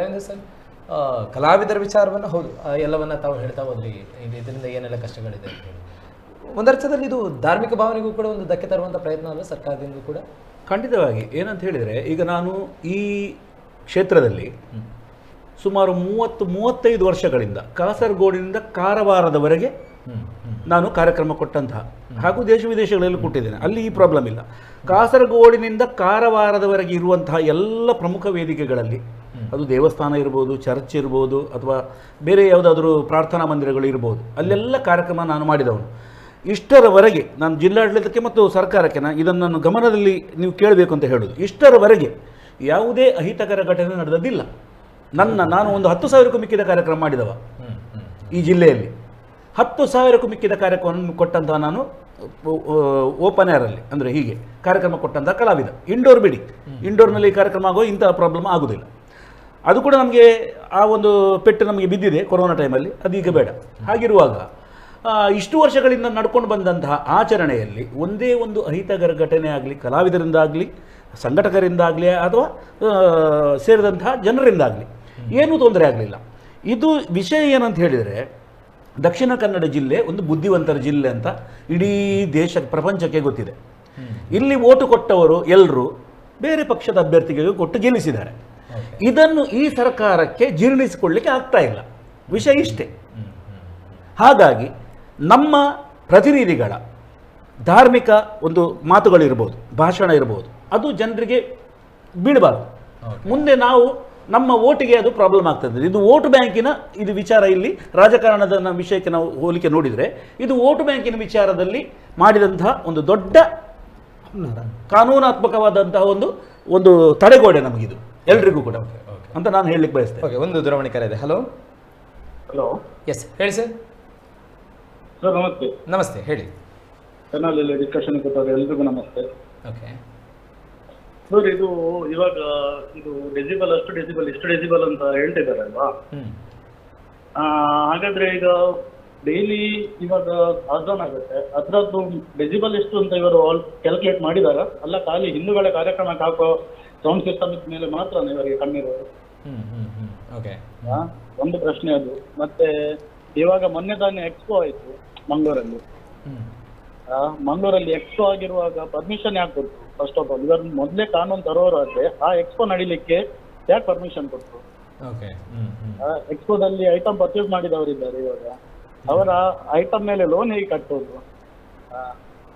Ravindra sir ಕಲಾವಿದರ ವಿಚಾರವನ್ನು ಹೌದು ಎಲ್ಲವನ್ನ ತಾವು ಹೇಳ್ತಾ ಹೋದ್ರಿ. ಇದು ಇದರಿಂದ ಏನೆಲ್ಲ ಕಷ್ಟಗಳಿದೆ ಅಂತ ಹೇಳಿ. ಒಂದರ್ಥದಲ್ಲಿ ಇದು ಧಾರ್ಮಿಕ ಭಾವನೆಗೂ ಕೂಡ ಒಂದು ಧಕ್ಕೆ ತರುವಂಥ ಪ್ರಯತ್ನ ಅಲ್ಲ ಸರ್ಕಾರದಿಂದ ಕೂಡ? ಖಂಡಿತವಾಗಿ. ಏನಂತ ಹೇಳಿದರೆ ಈಗ ನಾನು ಈ ಕ್ಷೇತ್ರದಲ್ಲಿ ಸುಮಾರು ಮೂವತ್ತು ಮೂವತ್ತೈದು ವರ್ಷಗಳಿಂದ ಕಾಸರಗೋಡಿನಿಂದ ಕಾರವಾರದವರೆಗೆ ನಾನು ಕಾರ್ಯಕ್ರಮ ಕೊಟ್ಟಂತಹ ಹಾಗೂ ದೇಶ ವಿದೇಶಗಳಲ್ಲಿ ಕೊಟ್ಟಿದ್ದೇನೆ. ಅಲ್ಲಿ ಈ ಪ್ರಾಬ್ಲಮ್ ಇಲ್ಲ. ಕಾಸರಗೋಡಿನಿಂದ ಕಾರವಾರದವರೆಗೆ ಇರುವಂತಹ ಎಲ್ಲ ಪ್ರಮುಖ ವೇದಿಕೆಗಳಲ್ಲಿ ಅದು ದೇವಸ್ಥಾನ ಇರ್ಬೋದು ಚರ್ಚ್ ಇರ್ಬೋದು ಅಥವಾ ಬೇರೆ ಯಾವುದಾದ್ರೂ ಪ್ರಾರ್ಥನಾ ಮಂದಿರಗಳು ಇರ್ಬೋದು. ಅಲ್ಲೆಲ್ಲ ಕಾರ್ಯಕ್ರಮ ನಾನು ಮಾಡಿದವನು. ಇಷ್ಟರವರೆಗೆ ನಾನು ಜಿಲ್ಲಾಡಳಿತಕ್ಕೆ ಮತ್ತು ಸರ್ಕಾರಕ್ಕೆ ನಾನು ಇದನ್ನು ನಾನು ಗಮನದಲ್ಲಿ ನೀವು ಕೇಳಬೇಕು ಅಂತ ಹೇಳೋದು. ಇಷ್ಟರವರೆಗೆ ಯಾವುದೇ ಅಹಿತಕರ ಘಟನೆ ನಡೆದದ್ದಿಲ್ಲ. ನನ್ನ ನಾನು ಒಂದು ಹತ್ತು ಸಾವಿರಕ್ಕೂ ಮಿಕ್ಕಿದ ಕಾರ್ಯಕ್ರಮ ಮಾಡಿದವ. ಈ ಜಿಲ್ಲೆಯಲ್ಲಿ. ಹತ್ತು ಸಾವಿರಕ್ಕೂ ಮಿಕ್ಕಿದ ಕಾರ್ಯಕ್ರಮವನ್ನು ಕೊಟ್ಟಂತಹ ನಾನು ಓಪನ್ ಏರಲ್ಲಿ ಅಂದರೆ ಹೀಗೆ ಕಾರ್ಯಕ್ರಮ ಕೊಟ್ಟಂತಹ ಕಲಾವಿದ. ಇಂಡೋರ್ ಬಿಡಿ. ಇಂಡೋರ್ನಲ್ಲಿ ಕಾರ್ಯಕ್ರಮ ಆಗೋ ಇಂತಹ ಪ್ರಾಬ್ಲಮ್ ಆಗೋದಿಲ್ಲ. ಅದು ಕೂಡ ನಮಗೆ ಆ ಒಂದು ಪೆಟ್ಟು ನಮಗೆ ಬಿದ್ದಿದೆ ಕೊರೋನಾ ಟೈಮಲ್ಲಿ ಅದೀಗ ಬೇಡ. ಹಾಗಿರುವಾಗ ಇಷ್ಟು ವರ್ಷಗಳಿಂದ ನಡ್ಕೊಂಡು ಬಂದಂತಹ ಆಚರಣೆಯಲ್ಲಿ ಒಂದೇ ಒಂದು ಅಹಿತಕರ ಘಟನೆ ಆಗಲಿ ಕಲಾವಿದರಿಂದಾಗಲಿ ಸಂಘಟಕರಿಂದಾಗಲಿ ಅಥವಾ ಸೇರಿದಂತಹ ಜನರಿಂದಾಗಲಿ ಏನೂ ತೊಂದರೆ ಆಗಲಿಲ್ಲ. ಇದು ವಿಷಯ ಏನಂತ ಹೇಳಿದರೆ ದಕ್ಷಿಣ ಕನ್ನಡ ಜಿಲ್ಲೆ ಒಂದು ಬುದ್ಧಿವಂತರ ಜಿಲ್ಲೆ ಅಂತ ಇಡೀ ದೇಶ ಪ್ರಪಂಚಕ್ಕೆ ಗೊತ್ತಿದೆ. ಇಲ್ಲಿ ಓಟು ಕೊಟ್ಟವರು ಎಲ್ಲರೂ ಬೇರೆ ಪಕ್ಷದ ಅಭ್ಯರ್ಥಿಗಳಿಗೆ ಕೊಟ್ಟು ಗೆಲ್ಲಿಸಿದ್ದಾರೆ. ಇದನ್ನು ಈ ಸರ್ಕಾರಕ್ಕೆ ಜೀರ್ಣಿಸಿಕೊಳ್ಳಿಕ್ಕೆ ಆಗ್ತಾ ಇಲ್ಲ. ವಿಷಯ ಇಷ್ಟೇ. ಹಾಗಾಗಿ ನಮ್ಮ ಪ್ರತಿನಿಧಿಗಳ ಧಾರ್ಮಿಕ ಒಂದು ಮಾತುಗಳಿರ್ಬೋದು ಭಾಷಣ ಇರ್ಬೋದು ಅದು ಜನರಿಗೆ ಬೀಳಬಾರ್ದು. ಮುಂದೆ ನಾವು ನಮ್ಮ ಓಟಿಗೆ ಅದು ಪ್ರಾಬ್ಲಮ್ ಆಗ್ತದೆ ಇದು ವೋಟ್ ಬ್ಯಾಂಕಿನ ಇದು ವಿಚಾರ ಇಲ್ಲಿ ರಾಜಕಾರಣದ ವಿಷಯಕ್ಕೆ ನಾವು ಹೋಲಿಕೆ ನೋಡಿದರೆ ಇದು ವೋಟ್ ಬ್ಯಾಂಕಿನ ವಿಚಾರದಲ್ಲಿ ಮಾಡಿದಂತಹ ಒಂದು ದೊಡ್ಡ ಕಾನೂನಾತ್ಮಕವಾದಂತಹ ಒಂದು ಒಂದು ತಡೆಗೋಡೆ ನಮಗಿದು. ಎಲ್ರಿಗೂ ಕೂಡ. ಅಂತ ನಾನು ಹೇಳಲಿಕ್ಕೆ ಬಯಸ್ತೇನೆ. ಓಕೆ ಒಂದು ದೂರವಾಣಿ ಕರೆ ಇದೆ. ಹಲೋ ಹಲೋ ಎಸ್ ಹೇಳಿ ಸರ್ ಸರ್ ನಮಸ್ತೆ. ನಮಸ್ತೆ ಹೇಳಿ. ಚಾನಲಲ್ಲಿ ಡಿಸ್ಕಷನ್ ಕೊಟ್ಟವರು ಎಲ್ರಿಗೂ ನಮಸ್ತೆ. ಓಕೆ ಸರ್ ಇದು ಇವಾಗ ಇದು ಡೆಸಿಬಲ್ ಅಷ್ಟು ಡೆಸಿಬಲ್ ಇಷ್ಟು ಡೆಸಿಬಲ್ ಅಂತ ಹೇಳ್ತಿದ್ದಾರೆ ಅಲ್ವಾ ಆ, ಹಾಗಾದ್ರೆ ಈಗ ಡೈಲಿ ಇವಾಗ ಆನ್ ಆಗುತ್ತೆ. ಅದ್ರದ್ದು ಡೆಸಿಬಲ್ ಎಷ್ಟು ಅಂತ ಇವರು ಆಲ್ ಕ್ಯಾಲ್ಕುಲೇಟ್ ಮಾಡಿದಾಗ ಅಲ್ಲ ಖಾಲಿ ಹಿಂದೂಗಳ ಕಾರ್ಯಕ್ರಮಕ್ಕೆ ಹಾಕೋ ಸೌಂಡ್ ಸಿಸ್ಟಮ್ ಮೇಲೆ ಮಾತ್ರ ಇವರಿಗೆ ಕಣ್ಣಿರೋದು? ಒಂದು ಪ್ರಶ್ನೆ ಅದು. ಮತ್ತೆ ಇವಾಗ ಮೊನ್ನೆ ತಾನೇ ಎಕ್ಸ್ಪೋ ಆಯ್ತು ಮಂಗಳೂರಲ್ಲಿ. ಮಂಗಳೂರಲ್ಲಿ ಎಕ್ಸ್ಪೋ ಆಗಿರುವಾಗ ಪರ್ಮಿಷನ್ ಯಾಕೆ ಕೊಡ್ತು ಫಸ್ಟ್ ಆಫ್ ಆಲ್ ಇವಾಗ ಮೊದಲೇ ಕಾನೂನು ತರೋರಾದ್ರೆ ಆ ಎಕ್ಸ್ಪೋ ನಡಿಲಿಕ್ಕೆ ಯಾಕೆ ಪರ್ಮಿಷನ್ ಕೊಟ್ಟರು ಓಕೆ ಎಕ್ಸ್ಪೋದಲ್ಲಿ ಐಟಮ್ ಪರ್ಚೇಸ್ ಮಾಡಿದವರಿದ್ದಾರೆ ಇವಾಗ. ಅವರ ಐಟಮ್ ಮೇಲೆ ಲೋನ್ ಹೇಗೆ ಕಟ್ಟೋದು?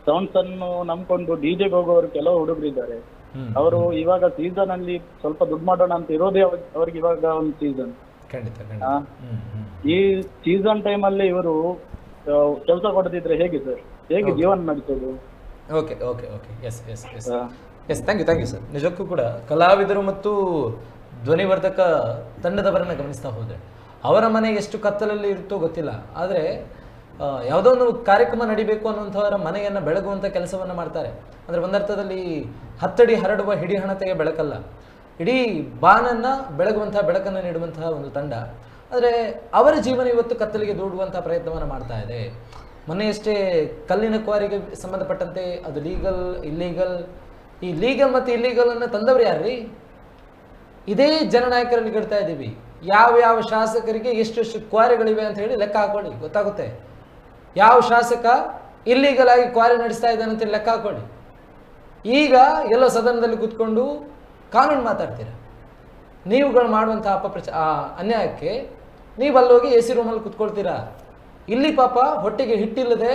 ಸೌಂಡ್ಸ್ ಅನ್ನು ನಂಬ್ಕೊಂಡು ಡಿಜೆಗೆ ಹೋಗೋರು ಕೆಲವು ಹುಡುಗರಿದ್ದಾರೆ. ಇದ್ದಾರೆ ಅವರು ಇವಾಗ ಸೀಸನ್ ಅಲ್ಲಿ ಸ್ವಲ್ಪ ದುಡ್ಡು ಮಾಡೋಣ ಅಂತ ಇರೋದೇ ಅವ್ರ್- ಅವ್ರಿಗೆ ಇವಾಗ ಒಂದು ಸೀಸನ್ ಈ ಸೀಸನ್ ಟೈಮಲ್ಲಿ ಇವರು ಕೆಲಸ ಕೊಡದಿದ್ರೆ ಹೇಗೆ ಸರ್? ಹೇಗೆ ಜೀವನ ನಡೆಸೋದು? Okay okay okay yes yes yes yes thank you thank you sir ನಿಜಕ್ಕೂ ಕೂಡ ಕಲಾವಿದರು ಮತ್ತು ಧ್ವನಿವರ್ಧಕ ತಂಡದವರನ್ನು ಗಮನಿಸ್ತಾ ಹೋದರೆ ಅವರ ಮನೆ ಎಷ್ಟು ಕತ್ತಲಲ್ಲಿ ಇರುತ್ತೋ ಗೊತ್ತಿಲ್ಲ. ಆದರೆ ಯಾವುದೋ ಒಂದು ಕಾರ್ಯಕ್ರಮ ನಡಿಬೇಕು ಅನ್ನುವಂಥವರ ಮನೆಯನ್ನು ಬೆಳಗುವಂಥ ಕೆಲಸವನ್ನು ಮಾಡ್ತಾರೆ. ಅಂದರೆ ಒಂದರ್ಥದಲ್ಲಿ ಹತ್ತಡಿ ಹರಡುವ ಹಿಡಿ ಹಣತೆಗೆ ಬೆಳಕಲ್ಲ. ಇಡೀ ಬಾನನ್ನು ಬೆಳಗುವಂತಹ ಬೆಳಕನ್ನು ನೀಡುವಂತಹ ಒಂದು ತಂಡ. ಆದರೆ ಅವರ ಜೀವನ ಇವತ್ತು ಕತ್ತಲಿಗೆ ದೂಡುವಂತಹ ಪ್ರಯತ್ನವನ್ನು ಮಾಡ್ತಾ ಇದೆ. ಮೊನ್ನೆಯಷ್ಟೇ ಕಲ್ಲಿನ ಕ್ವಾರಿಗೆ ಸಂಬಂಧಪಟ್ಟಂತೆ ಅದು ಲೀಗಲ್ ಇಲ್ಲೀಗಲ್ ಈ ಲೀಗಲ್ ಮತ್ತು ಇಲ್ಲೀಗಲ್ ಅನ್ನು ತಂದವರು ಯಾರ್ರಿ? ಇದೇ ಜನನಾಯಕರಲ್ಲಿ ಗಿಡ್ತಾ ಇದ್ದೀವಿ. ಯಾವ ಯಾವ ಶಾಸಕರಿಗೆ ಎಷ್ಟೆಷ್ಟು ಕ್ವಾರಿಗಳಿವೆ ಅಂತ ಹೇಳಿ ಲೆಕ್ಕ ಹಾಕೊಳ್ಳಿ, ಗೊತ್ತಾಗುತ್ತೆ? ಯಾವ ಶಾಸಕ ಇಲ್ಲೀಗಲ್ ಆಗಿ ಕ್ವಾರಿ ನಡೆಸ್ತಾ ಇದ್ದಾನೆ ಅಂತೇಳಿ ಲೆಕ್ಕ ಹಾಕೊಳ್ಳಿ. ಈಗ ಎಲ್ಲ ಸದನದಲ್ಲಿ ಕೂತ್ಕೊಂಡು ಕಾನೂನು ಮಾತಾಡ್ತೀರ? ನೀವುಗಳು ಮಾಡುವಂಥ ಅಪಪ್ರಚ ಅನ್ಯಾಯಕ್ಕೆ ನೀವು ಅಲ್ಲೋಗಿ ಎ ಸಿ ರೂಮಲ್ಲಿ ಕುತ್ಕೊಳ್ತೀರಾ? ಇಲ್ಲಿ ಪಾಪ ಹೊಟ್ಟೆಗೆ ಹಿಟ್ಟಿಲ್ಲದೆ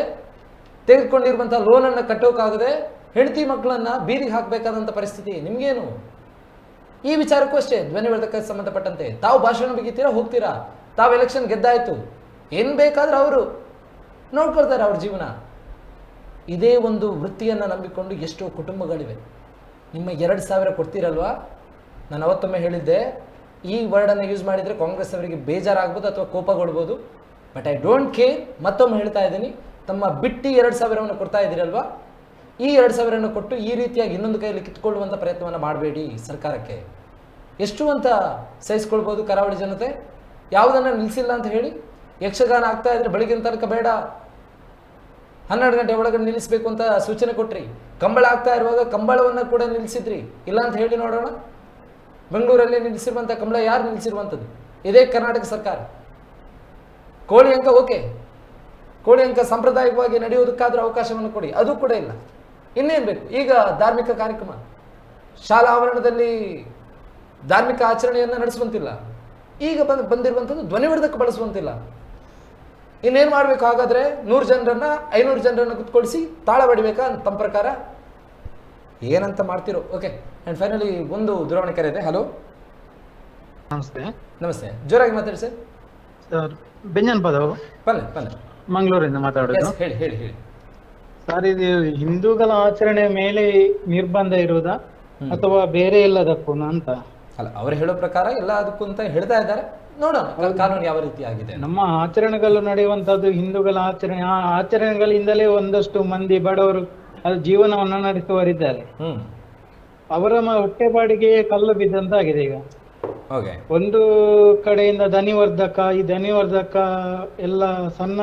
ತೆಗೆದುಕೊಂಡಿರುವಂಥ ಲೋನನ್ನು ಕಟ್ಟೋಕ್ಕಾಗದೆ ಹೆಂಡತಿ ಮಕ್ಕಳನ್ನ ಬೀದಿಗೆ ಹಾಕಬೇಕಾದಂಥ ಪರಿಸ್ಥಿತಿ. ನಿಮಗೇನು? ಈ ವಿಚಾರಕ್ಕೂ ಅಷ್ಟೇ, ಧ್ವನಿವರ್ಧಕಕ್ಕೆ ಸಂಬಂಧಪಟ್ಟಂತೆ. ತಾವು ಭಾಷಣ ಬಿಗಿತೀರಾ ಹೋಗ್ತೀರಾ? ತಾವು ಎಲೆಕ್ಷನ್ ಗೆದ್ದಾಯ್ತು. ಏನು ಬೇಕಾದ್ರೆ ಅವರು ನೋಡ್ಕೊಳ್ತಾರೆ ಅವ್ರ ಜೀವನ. ಇದೇ ಒಂದು ವೃತ್ತಿಯನ್ನು ನಂಬಿಕೊಂಡು ಎಷ್ಟೋ ಕುಟುಂಬಗಳಿವೆ. ನಿಮ್ಮ ಎರಡು ಸಾವಿರ ಕೊಡ್ತೀರಲ್ವಾ? ನಾನು ಅವತ್ತೊಮ್ಮೆ ಹೇಳಿದ್ದೆ, ಈ ವರ್ಡನ್ನು ಯೂಸ್ ಮಾಡಿದರೆ ಕಾಂಗ್ರೆಸ್ ಅವರಿಗೆ ಬೇಜಾರಾಗ್ಬೋದು ಅಥವಾ ಕೋಪಗೊಳ್ಬೋದು ಬಟ್ ಐ ಡೋಂಟ್ ಕೇರ್ ಮತ್ತೊಮ್ಮೆ ಹೇಳ್ತಾ ಇದ್ದೀನಿ. ತಮ್ಮ ಬಿಟ್ಟಿ ಎರಡು ಸಾವಿರವನ್ನು ಕೊಡ್ತಾ ಇದ್ದೀರಲ್ವ? ಈ ಎರಡು ಸಾವಿರವನ್ನು ಕೊಟ್ಟು ಈ ರೀತಿಯಾಗಿ ಇನ್ನೊಂದು ಕೈಯಲ್ಲಿ ಕಿತ್ಕೊಳ್ಳುವಂಥ ಪ್ರಯತ್ನವನ್ನು ಮಾಡಬೇಡಿ ಸರ್ಕಾರಕ್ಕೆ. ಎಷ್ಟು ಅಂತ ಸಹಿಸ್ಕೊಳ್ಬೋದು ಕರಾವಳಿ ಜನತೆ? ಯಾವುದನ್ನು ನಿಲ್ಲಿಸಿಲ್ಲ ಅಂತ ಹೇಳಿ? ಯಕ್ಷಗಾನ ಆಗ್ತಾ ಇದ್ರೆ ಬೆಳಗಿನ ತನಕ ಬೇಡ. ಹನ್ನೆರಡು ಗಂಟೆ ಒಳಗಡೆ ನಿಲ್ಲಿಸಬೇಕು ಅಂತ ಸೂಚನೆ ಕೊಟ್ರಿ. ಕಂಬಳ ಆಗ್ತಾ ಇರುವಾಗ ಕಂಬಳವನ್ನು ಕೂಡ ನಿಲ್ಲಿಸಿದ್ರಿ. ಇಲ್ಲ ಅಂತ ಹೇಳಿ ನೋಡೋಣ. ಬೆಂಗಳೂರಲ್ಲಿ ನಿಲ್ಲಿಸಿರುವಂಥ ಕಂಬಳ ಯಾರು ನಿಲ್ಲಿಸಿರುವಂಥದ್ದು ಇದೇ ಕರ್ನಾಟಕ ಸರ್ಕಾರ. ಕೋಳಿ ಅಂಕ ಓಕೆ. ಕೋಳಿ ಅಂಕ ಸಾಂಪ್ರದಾಯಿಕವಾಗಿ ನಡೆಯುವುದಕ್ಕಾದರೂ ಅವಕಾಶವನ್ನು ಕೊಡಿ. ಅದು ಕೂಡ ಇಲ್ಲ. ಇನ್ನೇನು ಬೇಕು? ಈಗ ಧಾರ್ಮಿಕ ಕಾರ್ಯಕ್ರಮ. ಶಾಲಾ ಆವರಣದಲ್ಲಿ ಧಾರ್ಮಿಕ ಆಚರಣೆಯನ್ನು ನಡೆಸುವಂತಿಲ್ಲ. ಈಗ ಬಂದ್ ಬಂದಿರುವಂಥದ್ದು ಧ್ವನಿವರ್ಧಕ ಬಳಸುವಂತಿಲ್ಲ. ಇನ್ನೇನು ಮಾಡಬೇಕು? ಹಾಗಾದ್ರೆ ನೂರು ಜನರನ್ನ ಐನೂರು ಜನರನ್ನ ಕುತ್ಕೊಳಿಸಿ ತಾಳ ಬಡಿಬೇಕಾ ಅಂತ ತಮ್ಮ ಪ್ರಕಾರ? ಏನಂತ ಮಾಡ್ತಿರೋ? ಓಕೆ. ಆ್ಯಂಡ್ ಫೈನಲಿ ಒಂದು ದೂರವಾಣಿ ಕರೆ ಇದೆ. ಹಲೋ ನಮಸ್ತೆ. ನಮಸ್ತೆ. ಜೋರಾಗಿ ಮಾತಾಡಿ ಸರ್. ಸರ್ ಬೆಂಜನ್ ಪದವು ಮಂಗಳೂರಿಂದ ಮಾತಾಡೋದು? ಹೇಳಿ ಹೇಳಿ ಹೇಳಿ. ಸರ್ ಇದು ಹಿಂದೂಗಳ ಆಚರಣೆ ಮೇಲೆ ನಿರ್ಬಂಧ ಇರುವುದಾ? ಅಥವಾ ಬೇರೆ ಎಲ್ಲದಕ್ಕೂ ಅಂತ? ಅಲ್ಲ ಅವ್ರು ಹೇಳೋ ಪ್ರಕಾರ ಎಲ್ಲ ಅದಕ್ಕೂ ಅಂತ ಹೇಳ್ತಾ ಇದ್ದಾರೆ. ನೋಡೋಣ ಕಾನೂನು ಯಾವ ರೀತಿ ಆಗಿದೆ ನಮ್ಮ ಆಚರಣೆಗಳು ನಡೆಯುವಂತದ್ದು ಹಿಂದೂಗಳ ಆಚರಣೆ. ಆ ಆಚರಣೆಗಳಿಂದಲೇ ಒಂದಷ್ಟು ಮಂದಿ ಬಡವರು ಅಲ್ಲಿ ಜೀವನವನ್ನು ನಡೆಸುವವರಿದ್ದಾರೆ. ಹ್ಮ್. ಅವರ ಹೊಟ್ಟೆಪಾಡಿಗೆ ಕಲ್ಲು ಬಿದ್ದಂತಾಗಿದೆ ಈಗ. ಒಂದು ಕಡೆಯಿಂದ ಧನಿವರ್ಧಕ ಈ ಧನಿವರ್ಧಕ ಎಲ್ಲ ಸಣ್ಣ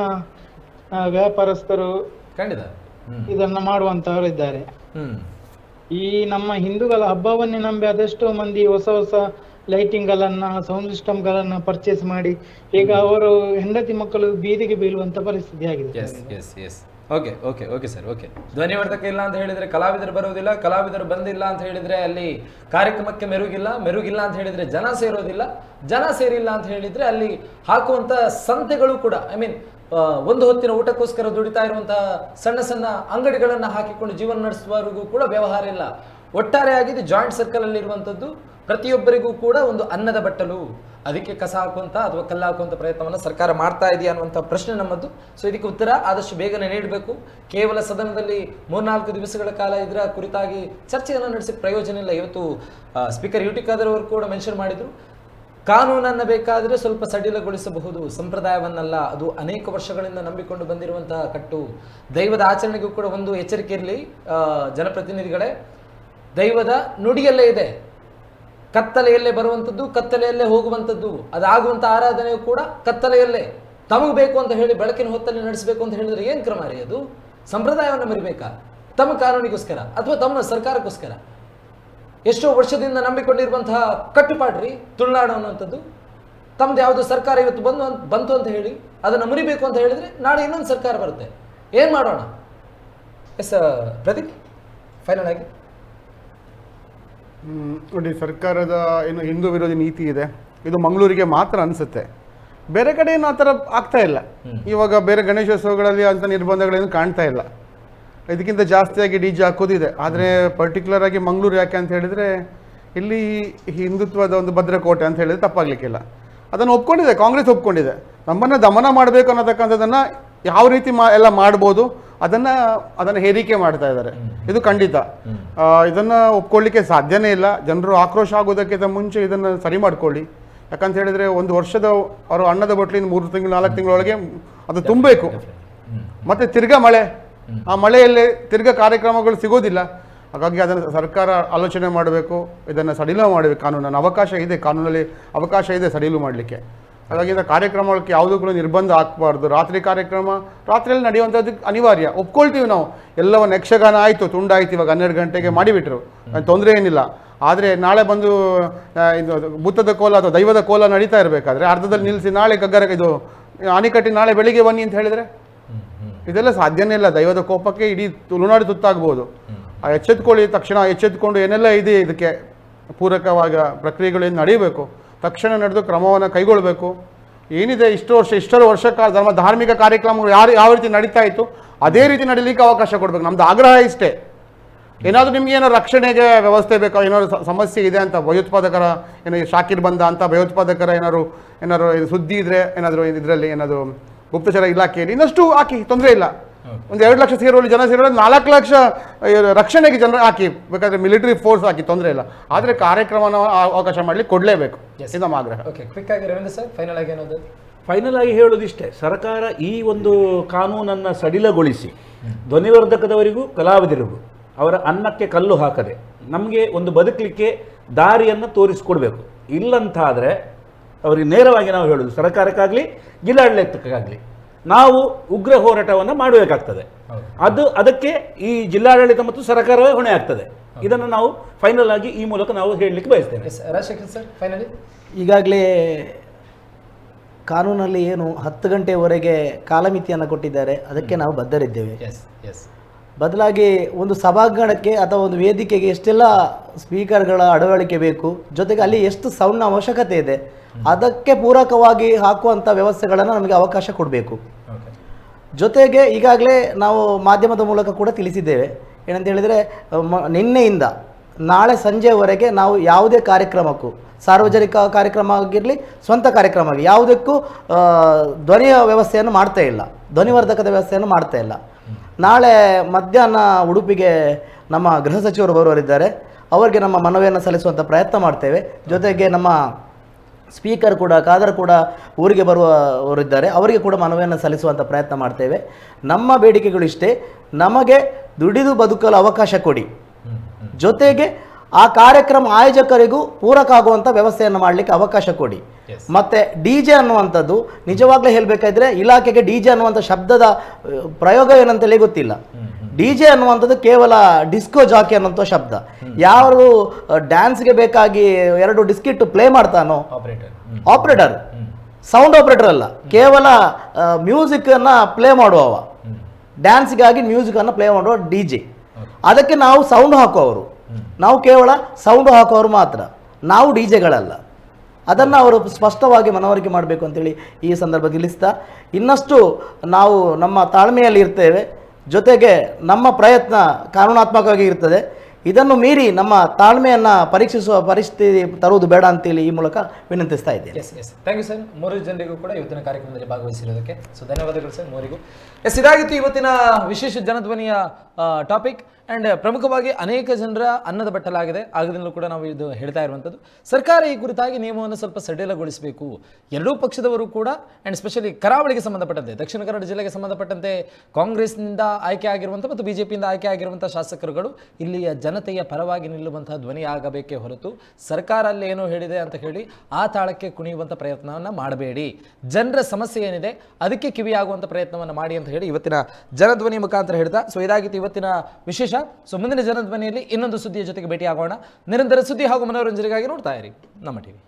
ಆ, ವ್ಯಾಪಾರಸ್ಥರು ಖಂಡಿತ. ಹ್ಮ್. ಇದನ್ನ ಮಾಡುವಂತವರು ಇದ್ದಾರೆ. ಹ್ಮ್. ಈ ನಮ್ಮ ಹಿಂದೂಗಳ ಹಬ್ಬವನ್ನೇ ನಂಬಿ ಅದೆಷ್ಟೋ ಮಂದಿ ಹೊಸ ಹೊಸ ಲೈಟಿಂಗ್ ಗಳನ್ನ ಸೌಂಡ್ ಸಿಸ್ಟಮ್ ಗಳನ್ನ ಪರ್ಚೇಸ್ ಮಾಡಿ ಈಗ ಅವರು ಹೆಂಡತಿ ಮಕ್ಕಳು ಬೀದಿಗೆ ಬೀಳುವಂತ ಪರಿಸ್ಥಿತಿ ಆಗಿದೆ. Yes yes yes okay okay okay sir, okay. ಧ್ವನಿವರ್ಧಕ ಇಲ್ಲ ಅಂತ ಹೇಳಿದ್ರೆ ಕಲಾವಿದರು ಬರುವುದಿಲ್ಲ, ಕಲಾವಿದರು ಬಂದಿಲ್ಲ ಅಂತ ಹೇಳಿದ್ರೆ ಅಲ್ಲಿ ಕಾರ್ಯಕ್ರಮಕ್ಕೆ ಮೆರುಗಿಲ್ಲ ಮೆರುಗಿಲ್ಲ ಅಂತ ಹೇಳಿದ್ರೆ ಜನ ಸೇರೋದಿಲ್ಲ, ಜನ ಸೇರಿಲ್ಲ ಅಂತ ಹೇಳಿದ್ರೆ ಅಲ್ಲಿ ಹಾಕುವಂತ ಸಂತೆಗಳು ಕೂಡ ಐ ಮೀನ್ ಒಂದು ಹೊತ್ತಿನ ಊಟಕ್ಕೋಸ್ಕರ ದುಡಿತಾ ಇರುವಂತಹ ಸಣ್ಣ ಸಣ್ಣ ಅಂಗಡಿಗಳನ್ನ ಹಾಕಿಕೊಂಡು ಜೀವನ ನಡೆಸುವವರಿಗೂ ಕೂಡ ವ್ಯವಹಾರ ಇಲ್ಲ. ಒಟ್ಟಾರೆಯಾಗಿ ಇದು ಜಾಯಿಂಟ್ ಸರ್ಕಲ್ ಅಲ್ಲಿ ಇರುವಂತದ್ದು ಪ್ರತಿಯೊಬ್ಬರಿಗೂ ಕೂಡ ಒಂದು ಅನ್ನದ ಬಟ್ಟಲು. ಅದಕ್ಕೆ ಕಸ ಹಾಕುವಂತ ಅಥವಾ ಕಲ್ಲು ಹಾಕುವಂತ ಪ್ರಯತ್ನವನ್ನು ಸರ್ಕಾರ ಮಾಡ್ತಾ ಇದೆಯಾ ಅನ್ನುವಂಥ ಪ್ರಶ್ನೆ ನಮ್ಮದು. ಸೊ ಇದಕ್ಕೆ ಉತ್ತರ ಆದಷ್ಟು ಬೇಗನೆ ನೀಡಬೇಕು. ಕೇವಲ ಸದನದಲ್ಲಿ ಮೂರ್ನಾಲ್ಕು ದಿವಸಗಳ ಕಾಲ ಇದರ ಕುರಿತಾಗಿ ಚರ್ಚೆಯನ್ನು ನಡೆಸಿ ಪ್ರಯೋಜನ ಇಲ್ಲ. ಇವತ್ತು ಸ್ಪೀಕರ್ ಯು ಟಿ ಖಾದರ್ ಅವರು ಕೂಡ ಮೆನ್ಷನ್ ಮಾಡಿದ್ರು. ಕಾನೂನನ್ನ ಬೇಕಾದರೆ ಸ್ವಲ್ಪ ಸಡಿಲಗೊಳಿಸಬಹುದು. ಸಂಪ್ರದಾಯವನ್ನಲ್ಲ. ಅದು ಅನೇಕ ವರ್ಷಗಳಿಂದ ನಂಬಿಕೊಂಡು ಬಂದಿರುವಂತಹ ಕಟ್ಟು. ದೈವದ ಆಚರಣೆಗೂ ಕೂಡ ಒಂದು ಎಚ್ಚರಿಕೆ ಇರಲಿ ಜನಪ್ರತಿನಿಧಿಗಳೇ. ದೈವದ ನುಡಿಯಲ್ಲೇ ಇದೆ. ಕತ್ತಲೆಯಲ್ಲೇ ಬರುವಂಥದ್ದು, ಕತ್ತಲೆಯಲ್ಲೇ ಹೋಗುವಂಥದ್ದು. ಅದಾಗುವಂಥ ಆರಾಧನೆಯು ಕೂಡ ಕತ್ತಲೆಯಲ್ಲೇ. ತಮಗೆ ಬೇಕು ಅಂತ ಹೇಳಿ ಬೆಳಕಿನ ಹೊತ್ತಲ್ಲಿ ನಡೆಸಬೇಕು ಅಂತ ಹೇಳಿದ್ರೆ ಏನು ಕ್ರಮ ರೀ ಅದು? ಸಂಪ್ರದಾಯವನ್ನು ಮರಿಬೇಕಾ? ತಮ್ಮ ಕಾನೂನಿಗೋಸ್ಕರ ಅಥವಾ ತಮ್ಮ ಸರ್ಕಾರಕ್ಕೋಸ್ಕರ? ಎಷ್ಟೋ ವರ್ಷದಿಂದ ನಂಬಿಕೊಂಡಿರುವಂತಹ ಕಟ್ಟುಪಾಡ್ರಿ, ತುಳುನಾಡು ಅನ್ನುವಂಥದ್ದು. ತಮ್ದು ಯಾವುದು ಸರ್ಕಾರ ಇವತ್ತು ಬಂದು ಅಂತ, ಬಂತು ಅಂತ ಹೇಳಿ ಅದನ್ನು ಮುರಿಬೇಕು ಅಂತ ಹೇಳಿದ್ರೆ ನಾಳೆ ಇನ್ನೊಂದು ಸರ್ಕಾರ ಬರುತ್ತೆ. ಏನು ಮಾಡೋಣ? ಎಸ್ ಪ್ರದೀಪ್ ಫೈನಲ್ ಆಗಿ. ನೋಡಿ ಸರ್ಕಾರದ ಏನು ಹಿಂದೂ ವಿರೋಧಿ ನೀತಿ ಇದೆ. ಇದು ಮಂಗಳೂರಿಗೆ ಮಾತ್ರ ಅನಿಸುತ್ತೆ. ಬೇರೆ ಕಡೆ ಏನು ಆ ಥರ ಆಗ್ತಾ ಇಲ್ಲ. ಇವಾಗ ಬೇರೆ ಗಣೇಶೋತ್ಸವಗಳಲ್ಲಿ ಅಂತ ನಿರ್ಬಂಧಗಳೇನು ಕಾಣ್ತಾ ಇಲ್ಲ. ಇದಕ್ಕಿಂತ ಜಾಸ್ತಿಯಾಗಿ ಡಿ ಜೆ ಹಾಕೋದಿದೆ. ಆದರೆ ಪರ್ಟಿಕ್ಯುಲರ್ ಆಗಿ ಮಂಗಳೂರು ಯಾಕೆ ಅಂತ ಹೇಳಿದರೆ ಇಲ್ಲಿ ಹಿಂದುತ್ವದ ಒಂದು ಭದ್ರಕೋಟೆ ಅಂತ ಹೇಳಿದ್ರೆ ತಪ್ಪಾಗ್ಲಿಕ್ಕಿಲ್ಲ. ಅದನ್ನು ಒಪ್ಕೊಂಡಿದೆ ಕಾಂಗ್ರೆಸ್ ಒಪ್ಕೊಂಡಿದೆ. ನಮ್ಮನ್ನು ದಮನ ಮಾಡಬೇಕು ಅನ್ನತಕ್ಕಂಥದ್ದನ್ನು ಯಾವ ರೀತಿ ಮಾ ಎಲ್ಲ ಮಾಡ್ಬೋದು ಅದನ್ನು ಅದನ್ನ ಹೇರಿಕೆ ಮಾಡ್ತಾ ಇದ್ದಾರೆ. ಇದು ಖಂಡಿತ. ಇದನ್ನ ಒಪ್ಕೊಳ್ಳಿಕ್ಕೆ ಸಾಧ್ಯನೇ ಇಲ್ಲ. ಜನರು ಆಕ್ರೋಶ ಆಗೋದಕ್ಕಿಂತ ಮುಂಚೆ ಇದನ್ನ ಸರಿ ಮಾಡ್ಕೊಳ್ಳಿ. ಯಾಕಂತ ಹೇಳಿದ್ರೆ ಒಂದು ವರ್ಷದ ಅವರು ಅನ್ನದ ಬಟ್ಲಿನ ಮೂರು ತಿಂಗಳು ನಾಲ್ಕು ತಿಂಗಳೊಳಗೆ ಅದು ತುಂಬಬೇಕು. ಮತ್ತೆ ತಿರ್ಗಾ ಮಳೆ. ಆ ಮಳೆಯಲ್ಲಿ ತಿರ್ಗಾ ಕಾರ್ಯಕ್ರಮಗಳು ಸಿಗೋದಿಲ್ಲ. ಹಾಗಾಗಿ ಅದನ್ನು ಸರ್ಕಾರ ಆಲೋಚನೆ ಮಾಡಬೇಕು. ಇದನ್ನು ಸಡಿಲ ಮಾಡಬೇಕು. ಕಾನೂನನ್ನು ಅವಕಾಶ ಇದೆ. ಕಾನೂನಲ್ಲಿ ಅವಕಾಶ ಇದೆ ಸಡಿಲು ಮಾಡಲಿಕ್ಕೆ. ಹಾಗಾಗಿ ಕಾರ್ಯಕ್ರಮಕ್ಕೆ ಯಾವುದೂ ಕೂಡ ನಿರ್ಬಂಧ ಹಾಕಬಾರ್ದು. ರಾತ್ರಿ ಕಾರ್ಯಕ್ರಮ, ರಾತ್ರಿಯಲ್ಲಿ ನಡೆಯುವಂಥದ್ದು ಅನಿವಾರ್ಯ. ಒಪ್ಕೊಳ್ತೀವಿ ನಾವು. ಎಲ್ಲವನ್ನು ಯಕ್ಷಗಾನ ಆಯಿತು, ತುಂಡಾಯ್ತು, ಇವಾಗ ಹನ್ನೆರಡು ಗಂಟೆಗೆ ಮಾಡಿಬಿಟ್ರು. ತೊಂದರೆ ಏನಿಲ್ಲ. ಆದರೆ ನಾಳೆ ಬಂದು ಇದು ಭೂತದ ಕೋಲ ಅಥವಾ ದೈವದ ಕೋಲ ನಡೀತಾ ಇರಬೇಕಾದ್ರೆ ಅರ್ಧದಲ್ಲಿ ನಿಲ್ಲಿಸಿ ನಾಳೆ ಗಗ್ಗರ ಇದು ಅಣೆಕಟ್ಟಿ ನಾಳೆ ಬೆಳಿಗ್ಗೆ ಬನ್ನಿ ಅಂತ ಹೇಳಿದರೆ? ಇದೆಲ್ಲ ಸಾಧ್ಯನೇ ಇಲ್ಲ. ದೈವದ ಕೋಪಕ್ಕೆ ಇಡೀ ತುಳುನಾಡು ತುತ್ತಾಗ್ಬೋದು. ಆ ಎಚ್ಚೆತ್ಕೊಳ್ಳಿ ತಕ್ಷಣ ಎಚ್ಚೆತ್ಕೊಂಡು ಏನೆಲ್ಲ ಇದೆ ಇದಕ್ಕೆ ಪೂರಕವಾಗ ಪ್ರಕ್ರಿಯೆಗಳೇನು ನಡೀಬೇಕು? ತಕ್ಷಣ ನಡೆದು ಕ್ರಮವನ್ನು ಕೈಗೊಳ್ಳಬೇಕು ಏನಿದೆ, ಇಷ್ಟು ವರ್ಷ ಇಷ್ಟರ ವರ್ಷ ಕಾಲ ಧರ್ಮ, ಧಾರ್ಮಿಕ ಕಾರ್ಯಕ್ರಮಗಳು ಯಾರು ಯಾವ ರೀತಿ ನಡೀತಾ ಇತ್ತು, ಅದೇ ರೀತಿ ನಡೀಲಿಕ್ಕೆ ಅವಕಾಶ ಕೊಡಬೇಕು. ನಮ್ದು ಆಗ್ರಹ ಇಷ್ಟೇ. ಏನಾದರೂ ನಿಮ್ಗೆ ಏನೋ ರಕ್ಷಣೆಗೆ ವ್ಯವಸ್ಥೆ ಬೇಕಾ, ಏನಾದ್ರು ಸಮಸ್ಯೆ ಇದೆ ಅಂತ ಭಯೋತ್ಪಾದಕರ, ಏನೋ ಶಾಕಿರ್ ಬಂದ ಅಂತ ಭಯೋತ್ಪಾದಕರ ಏನಾದ್ರು ಏನಾದ್ರು ಸುದ್ದಿ ಇದ್ರೆ ಏನಾದರೂ ಇದರಲ್ಲಿ ಏನಾದರೂ ಗುಪ್ತಚರ ಇಲಾಖೆಯಲ್ಲಿ ಇನ್ನಷ್ಟು ಹಾಕಿ, ತೊಂದರೆ ಇಲ್ಲ. ಒಂದು ಎರಡು ಲಕ್ಷ ಸೇರೋಲ್ಲಿ ಜನ ಸೇರೋ ನಾಲ್ಕು ಲಕ್ಷ ರಕ್ಷಣೆಗೆ ಜನ ಹಾಕಿ ಬೇಕಾದ್ರೆ ಮಿಲಿಟರಿ ಫೋರ್ಸ್ ಹಾಕಿ ತೊಂದರೆ ಇಲ್ಲ. ಆದರೆ ಕಾರ್ಯಕ್ರಮನ ಅವಕಾಶ ಮಾಡಲಿ ಕೊಡಲೇಬೇಕು. ಎಸ್ ನಮ್ಮ ಆಗ್ರಹ. ಓಕೆ ಕ್ವಿಕ್ ಆಗಿ ರವೀಂದ್ರ ಸರ್ ಫೈನಲ್ ಆಗಿ ಏನೋದು ಫೈನಲ್ ಆಗಿ ಹೇಳೋದಿಷ್ಟೇ ಸರ್ಕಾರ ಈ ಒಂದು ಕಾನೂನನ್ನು ಸಡಿಲಗೊಳಿಸಿ ಧ್ವನಿವರ್ಧಕದವರಿಗೂ ಕಲಾವಿದರಿಗೂ ಅವರ ಅನ್ನಕ್ಕೆ ಕಲ್ಲು ಹಾಕದೆ ನಮಗೆ ಒಂದು ಬದುಕಲಿಕ್ಕೆ ದಾರಿಯನ್ನು ತೋರಿಸಿಕೊಡ್ಬೇಕು. ಇಲ್ಲಂತಾದರೆ ಅವರಿಗೆ ನೇರವಾಗಿ ನಾವು ಹೇಳೋದು ಸರ್ಕಾರಕ್ಕಾಗಲಿ ಜಿಲ್ಲಾಡಳಿತಕ್ಕಾಗಲಿ. ನಾವು ಉಗ್ರ ಹೋರಾಟವನ್ನು ಮಾಡಬೇಕಾಗ್ತದೆ. ಅದು ಅದಕ್ಕೆ ಈ ಜಿಲ್ಲಾಡಳಿತ ಮತ್ತು ಸರ್ಕಾರವೇ ಹೊಣೆ ಆಗ್ತದೆ. ಇದನ್ನು ನಾವು ಫೈನಲ್ ಆಗಿ ಈ ಮೂಲಕ ನಾವು ಹೇಳಲಿಕ್ಕೆ ಬಯಸ್ತೇವೆ. ಎಸ್ ರಾಜಶೇಖರ್ ಸರ್ ಫೈನಲಿ ಈಗಾಗಲೇ ಕಾನೂನಲ್ಲಿ ಏನು ಹತ್ತು ಗಂಟೆವರೆಗೆ ಕಾಲಮಿತಿಯನ್ನು ಕೊಟ್ಟಿದ್ದಾರೆ. ಅದಕ್ಕೆ ನಾವು ಬದ್ಧರಿದ್ದೇವೆ. ಎಸ್ ಎಸ್ ಬದಲಾಗಿ ಒಂದು ಸಭಾಂಗಣಕ್ಕೆ ಅಥವಾ ಒಂದು ವೇದಿಕೆಗೆ ಎಷ್ಟೆಲ್ಲ ಸ್ಪೀಕರ್ಗಳ ಅಳವಡಿಕೆ ಬೇಕು ಜೊತೆಗೆ ಅಲ್ಲಿ ಎಷ್ಟು ಸೌಂಡ್ನ ಅವಶ್ಯಕತೆ ಇದೆ ಅದಕ್ಕೆ ಪೂರಕವಾಗಿ ಹಾಕುವಂಥ ವ್ಯವಸ್ಥೆಗಳನ್ನು ನಮಗೆ ಅವಕಾಶ ಕೊಡಬೇಕು. ಜೊತೆಗೆ ಈಗಾಗಲೇ ನಾವು ಮಾಧ್ಯಮದ ಮೂಲಕ ಕೂಡ ತಿಳಿಸಿದ್ದೇವೆ. ಏನಂತ ಹೇಳಿದರೆ ನಿನ್ನೆಯಿಂದ ನಾಳೆ ಸಂಜೆವರೆಗೆ ನಾವು ಯಾವುದೇ ಕಾರ್ಯಕ್ರಮಕ್ಕೂ ಸಾರ್ವಜನಿಕ ಕಾರ್ಯಕ್ರಮ ಆಗಿರಲಿ ಸ್ವಂತ ಕಾರ್ಯಕ್ರಮ ಆಗಲಿ ಯಾವುದಕ್ಕೂ ಧ್ವನಿಯ ವ್ಯವಸ್ಥೆಯನ್ನು ಮಾಡ್ತಾ ಇಲ್ಲ. ಧ್ವನಿವರ್ಧಕದ ವ್ಯವಸ್ಥೆಯನ್ನು ಮಾಡ್ತಾ ಇಲ್ಲ. ನಾಳೆ ಮಧ್ಯಾಹ್ನ ಉಡುಪಿಗೆ ನಮ್ಮ ಗೃಹ ಸಚಿವರು ಬರುವರಿದ್ದಾರೆ ಅವರಿಗೆ ನಮ್ಮ ಮನವಿಯನ್ನು ಸಲ್ಲಿಸುವಂಥ ಪ್ರಯತ್ನ ಮಾಡ್ತೇವೆ. ಜೊತೆಗೆ ನಮ್ಮ ಸ್ಪೀಕರ್ ಕೂಡ ಖಾದರ್ ಕೂಡ ಊರಿಗೆ ಬರುವವರಿದ್ದಾರೆ. ಅವರಿಗೆ ಕೂಡ ಮನವಿಯನ್ನು ಸಲ್ಲಿಸುವಂಥ ಪ್ರಯತ್ನ ಮಾಡ್ತೇವೆ. ನಮ್ಮ ಬೇಡಿಕೆಗಳು ಇಷ್ಟೇ. ನಮಗೆ ದುಡಿದು ಬದುಕಲು ಅವಕಾಶ ಕೊಡಿ. ಜೊತೆಗೆ ಆ ಕಾರ್ಯಕ್ರಮ ಆಯೋಜಕರಿಗೂ ಪೂರಕ ಆಗುವಂಥ ವ್ಯವಸ್ಥೆಯನ್ನು ಮಾಡಲಿಕ್ಕೆ ಅವಕಾಶ ಕೊಡಿ. ಮತ್ತು ಡಿ ಜೆ ಅನ್ನುವಂಥದ್ದು ನಿಜವಾಗ್ಲೂ ಹೇಳಬೇಕಾದ್ರೆ ಇಲಾಖೆಗೆ ಡಿ ಜೆ ಅನ್ನುವಂಥ ಶಬ್ದದ ಪ್ರಯೋಗ ಏನಂತಲೇ ಗೊತ್ತಿಲ್ಲ. ಡಿ ಜೆ ಅನ್ನುವಂಥದ್ದು ಕೇವಲ ಡಿಸ್ಕೋ ಜಾಕಿ ಅನ್ನುವಂಥ ಶಬ್ದ. ಯಾರು ಡ್ಯಾನ್ಸ್ಗೆ ಬೇಕಾಗಿ ಎರಡು ಡಿಸ್ಕಿಟ್ಟು ಪ್ಲೇ ಮಾಡ್ತಾನೋ? ಆಪರೇಟರ್ ಆಪರೇಟರ್ ಸೌಂಡ್ ಆಪರೇಟರ್ ಅಲ್ಲ. ಕೇವಲ ಮ್ಯೂಸಿಕ್ ಅನ್ನ ಪ್ಲೇ ಮಾಡುವವ. ಡ್ಯಾನ್ಸ್ಗಾಗಿ ಮ್ಯೂಸಿಕ್ ಅನ್ನ ಪ್ಲೇ ಮಾಡುವ ಡಿ ಜೆ. ಅದಕ್ಕೆ ನಾವು ಸೌಂಡ್ ಹಾಕುವವರು. ನಾವು ಕೇವಲ ಸೌಂಡ್ ಹಾಕುವವರು ಮಾತ್ರ. ನಾವು ಡಿ ಜೆಗಳಲ್ಲ. ಅದನ್ನು ಅವರು ಸ್ಪಷ್ಟವಾಗಿ ಮನವರಿಕೆ ಮಾಡಬೇಕು ಅಂತೇಳಿ ಈ ಸಂದರ್ಭ ತಿಳಿಸ್ತಾ ಇನ್ನಷ್ಟು ನಾವು ನಮ್ಮ ತಾಳ್ಮೆಯಲ್ಲಿ ಇರ್ತೇವೆ ಜೊತೆಗೆ ನಮ್ಮ ಪ್ರಯತ್ನ ಕಾನೂನಾತ್ಮಕವಾಗಿ ಇರ್ತದೆ. ಇದನ್ನು ಮೀರಿ ನಮ್ಮ ತಾಳ್ಮೆಯನ್ನು ಪರೀಕ್ಷಿಸುವ ಪರಿಸ್ಥಿತಿ ತರುವುದು ಬೇಡ ಅಂತೇಳಿ ಈ ಮೂಲಕ ವಿನಂತಿಸ್ತಾ ಇದ್ದೇನೆ. Yes yes thank you sir ಮೂರು ಜನರಿಗೂ ಕೂಡ ಇವತ್ತಿನ ಕಾರ್ಯಕ್ರಮದಲ್ಲಿ ಭಾಗವಹಿಸಿರೋದಕ್ಕೆ ಸೊ ಧನ್ಯವಾದಗಳು ಸರ್ ಮೂರಿಗೂ ಎಸ್ ಇದಾಗಿತ್ತು ಇವತ್ತಿನ ವಿಶೇಷ ಜನಧ್ವನಿಯ ಟಾಪಿಕ್ ಆ್ಯಂಡ್ ಪ್ರಮುಖವಾಗಿ ಅನೇಕ ಜನರ ಅನ್ನದ ಬಟ್ಟಲಾಗಿದೆ. ಆಗದಿಂದಲೂ ಕೂಡ ನಾವು ಇದು ಹೇಳ್ತಾ ಇರುವಂಥದ್ದು. ಸರ್ಕಾರ ಈ ಕುರಿತಾಗಿ ನಿಯಮವನ್ನು ಸ್ವಲ್ಪ ಸಡಿಲಗೊಳಿಸಬೇಕು. ಎರಡೂ ಪಕ್ಷದವರು ಕೂಡ ಆ್ಯಂಡ್ ಸ್ಪೆಷಲಿ ಕರಾವಳಿಗೆ ಸಂಬಂಧಪಟ್ಟಂತೆ, ದಕ್ಷಿಣ ಕನ್ನಡ ಜಿಲ್ಲೆಗೆ ಸಂಬಂಧಪಟ್ಟಂತೆ ಕಾಂಗ್ರೆಸ್ನಿಂದ ಆಯ್ಕೆ ಆಗಿರುವಂಥ ಮತ್ತು ಬಿಜೆಪಿಯಿಂದ ಆಯ್ಕೆ ಆಗಿರುವಂಥ ಶಾಸಕರುಗಳು ಇಲ್ಲಿಯ ಜನತೆಯ ಪರವಾಗಿ ನಿಲ್ಲುವಂತಹ ಧ್ವನಿ ಆಗಬೇಕೇ ಹೊರತು ಸರ್ಕಾರ ಅಲ್ಲಿ ಏನೋ ಹೇಳಿದೆ ಅಂತ ಹೇಳಿ ಆ ತಾಳಕ್ಕೆ ಕುಣಿಯುವಂಥ ಪ್ರಯತ್ನವನ್ನು ಮಾಡಬೇಡಿ. ಜನರ ಸಮಸ್ಯೆ ಏನಿದೆ, ಅದಕ್ಕೆ ಕಿವಿಯಾಗುವಂಥ ಪ್ರಯತ್ನವನ್ನು ಮಾಡಿ ಅಂತ ಹೇಳಿ ಇವತ್ತಿನ ಜನಧ್ವನಿ ಮುಖಾಂತರ ಹೇಳ್ತಾ, ಸೊ ಇದಾಗಿತ್ತು ಇವತ್ತಿನ ವಿಶೇಷ ಸೊ ಮುಂದಿನ ಜನಧ್ವನಿಯಲ್ಲಿ ಇನ್ನೊಂದು ಸುದ್ದಿಯ ಜೊತೆಗೆ ಭೇಟಿ ಆಗೋಣ ನಿರಂತರ ಸುದ್ದಿ ಹಾಗೂ ಮನೋರಂಜನೆಗಾಗಿ ನೋಡ್ತಾ ಇರಿ. ನಮ್ಮ ಟಿವಿ